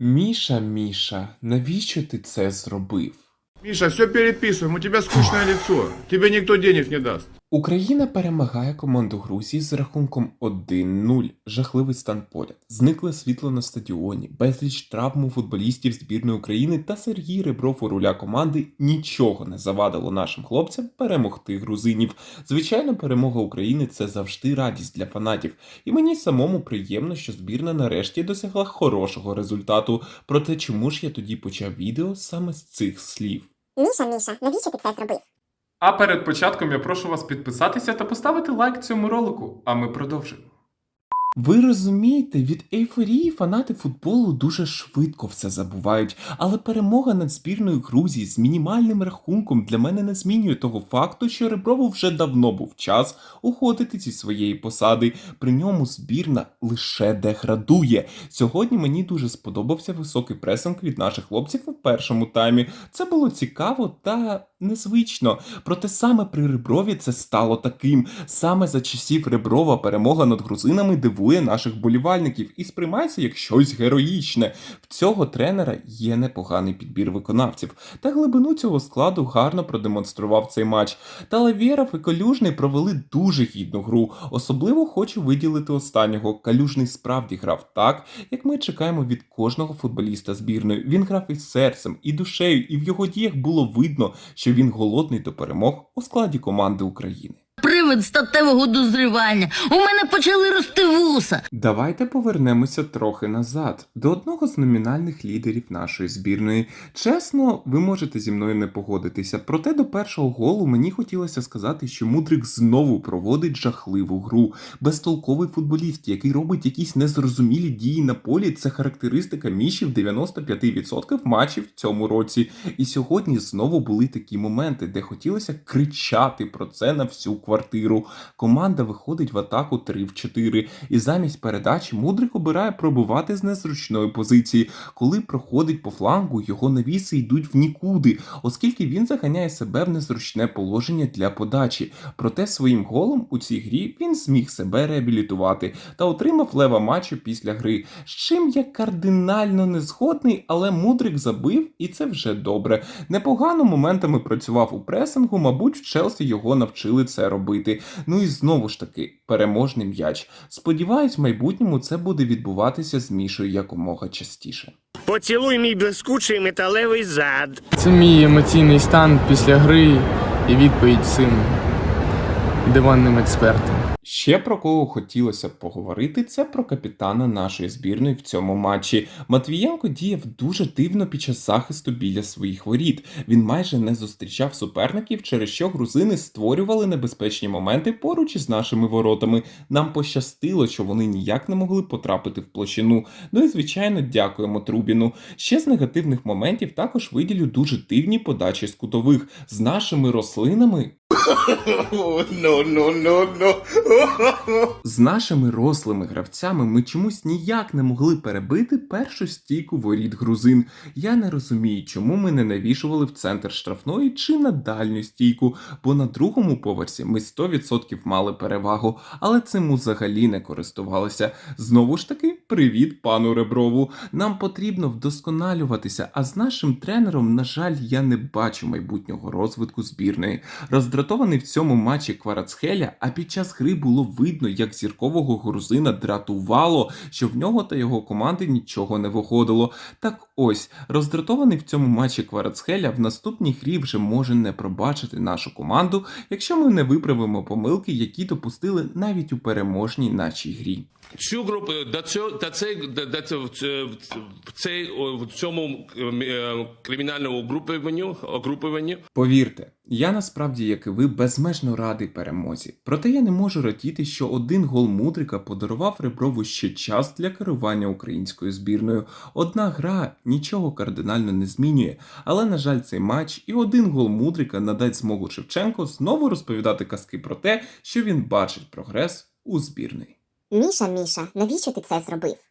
Міша, Міша, навіщо ти це зробив? Миша, все переписываем, у тебя скучное лицо. Тебе никто денег не даст. Україна перемагає команду Грузії з рахунком 1-0. Жахливий стан поля. Зникле світло на стадіоні, безліч травм у футболістів збірної України та Сергій Ребров у руля команди нічого не завадило нашим хлопцям перемогти грузинів. Звичайно, перемога України це завжди радість для фанатів, і мені самому приємно, що збірна нарешті досягла хорошого результату. Проте чому ж я тоді почав відео саме з цих слів? Міша, Міша, навіщо ти це зробив? А перед початком я прошу вас підписатися та поставити лайк цьому ролику, а ми продовжимо. Ви розумієте, від ейфорії фанати футболу дуже швидко все забувають, але перемога над збірною Грузії з мінімальним рахунком для мене не змінює того факту, що Реброву вже давно був час уходити зі своєї посади. При ньому збірна лише деградує. Сьогодні мені дуже сподобався високий пресинг від наших хлопців у першому таймі. Це було цікаво та незвично. Проте саме при Реброві це стало таким. Саме за часів Реброва перемога над грузинами дивує наших болівальників і сприймається як щось героїчне. В цього тренера є непоганий підбір виконавців, та глибину цього складу гарно продемонстрував цей матч. Та Лавєров і Калюжний провели дуже гідну гру. Особливо хочу виділити останнього. Калюжний справді грав так, як ми чекаємо від кожного футболіста збірної. Він грав із серцем, і душею, і в його діях було видно, що він голодний до перемог у складі команди України. Привид статевого дозрівання. У мене почали рости вуса. Давайте повернемося трохи назад до одного з номінальних лідерів нашої збірної. Чесно, ви можете зі мною не погодитися. Проте до першого голу мені хотілося сказати, що Мудрик знову проводить жахливу гру. Безтолковий футболіст, який робить якісь незрозумілі дії на полі, це характеристика Міші в 95% матчів в цьому році. І сьогодні знову були такі моменти, де хотілося кричати про це на всю квартиру. Команда виходить в атаку 3 в 4, і замість передачі Мудрик обирає пробивати з незручної позиції. Коли проходить по флангу, його навіси йдуть в нікуди, оскільки він заганяє себе в незручне положення для подачі. Проте своїм голом у цій грі він зміг себе реабілітувати та отримав лева матчу після гри. З чим я кардинально не згодний, але Мудрик забив, і це вже добре. Непогано моментами працював у пресингу, мабуть, в Челсі його навчили це робити. Ну і знову ж таки, переможний м'яч. Сподіваюсь, в майбутньому це буде відбуватися з Мішою якомога частіше. Поцілуй мій блискучий металевий зад. Це мій емоційний стан після гри і відповідь цим диванним експертам. Ще про кого хотілося поговорити, це про капітана нашої збірної в цьому матчі. Матвієнко діяв дуже дивно під час захисту біля своїх воріт. Він майже не зустрічав суперників, через що грузини створювали небезпечні моменти поруч із нашими воротами. Нам пощастило, що вони ніяк не могли потрапити в площину. Ну і звичайно, дякуємо Трубіну. Ще з негативних моментів також виділю дуже дивні подачі з кутових з нашими рослинами. З нашими рослими гравцями ми чомусь ніяк не могли перебити першу стійку воріт грузин. Я не розумію, чому ми не навішували в центр штрафної чи на дальню стійку, бо на другому поверсі ми 100% мали перевагу, але цим взагалі не користувалися. Знову ж таки, привіт пану Реброву. Нам потрібно вдосконалюватися, а з нашим тренером, на жаль, я не бачу майбутнього розвитку збірної. Роздратований в цьому матчі Кварацхеля, а під час гри було видно, як зіркового грузина дратувало, що в нього та його команди нічого не виходило. Так ось, роздратований в цьому матчі Кварацхеля в наступній грі вже може не пробачити нашу команду, якщо ми не виправимо помилки, які допустили навіть у переможній нашій грі. Цю групу до цього до цей в цей в цьому е, кримінальному угрупуванню угрупуванні Повірте, я насправді, як і ви, безмежно радий перемозі. Проте я не можу радіти, що один гол Мудрика подарував Реброву ще час для керування українською збірною. Одна гра нічого кардинально не змінює, але на жаль, цей матч і один гол Мудрика надасть змогу Шевченко знову розповідати казки про те, що він бачить прогрес у збірної. Міша, Міша, навіщо ти це зробив?